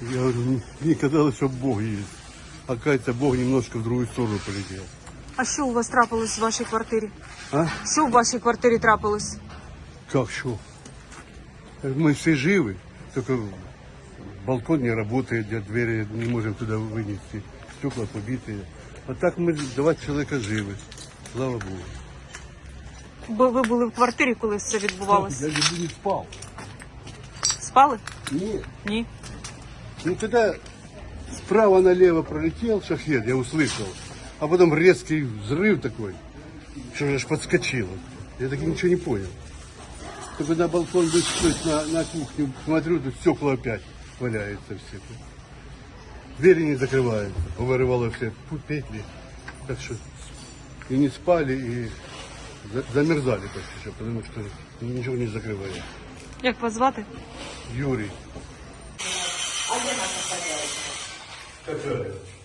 Я говорю, «М, мне казалось, что Бог есть. Оказывается, Бог немножко в другую сторону полетел. А що у вас трапилось в вашій квартирі? А? Що в вашій квартирі трапилось? Как что? Мы все живы, только балкон не работает, где двери не можем туда вынести, стекла побитые. А так мы два человека живы. Слава Богу. Бо ви були в квартирі, коли це відбувалося? Я же не спал. Спали? Нет. Ні. Ну когда справа налево пролетел шахет, я услышал, а потом резкий взрыв такой, что я аж подскочил. Я так и ничего не понял. Только на балкон вышел, то есть на, на кухню, смотрю, тут стекла опять валяются все. Двери не закрываются, повырывало все пу- петли. Так что и не спали, и за- замерзали почти что, потому что ничего не закрывали. Як вас звати? Юрий. 这这。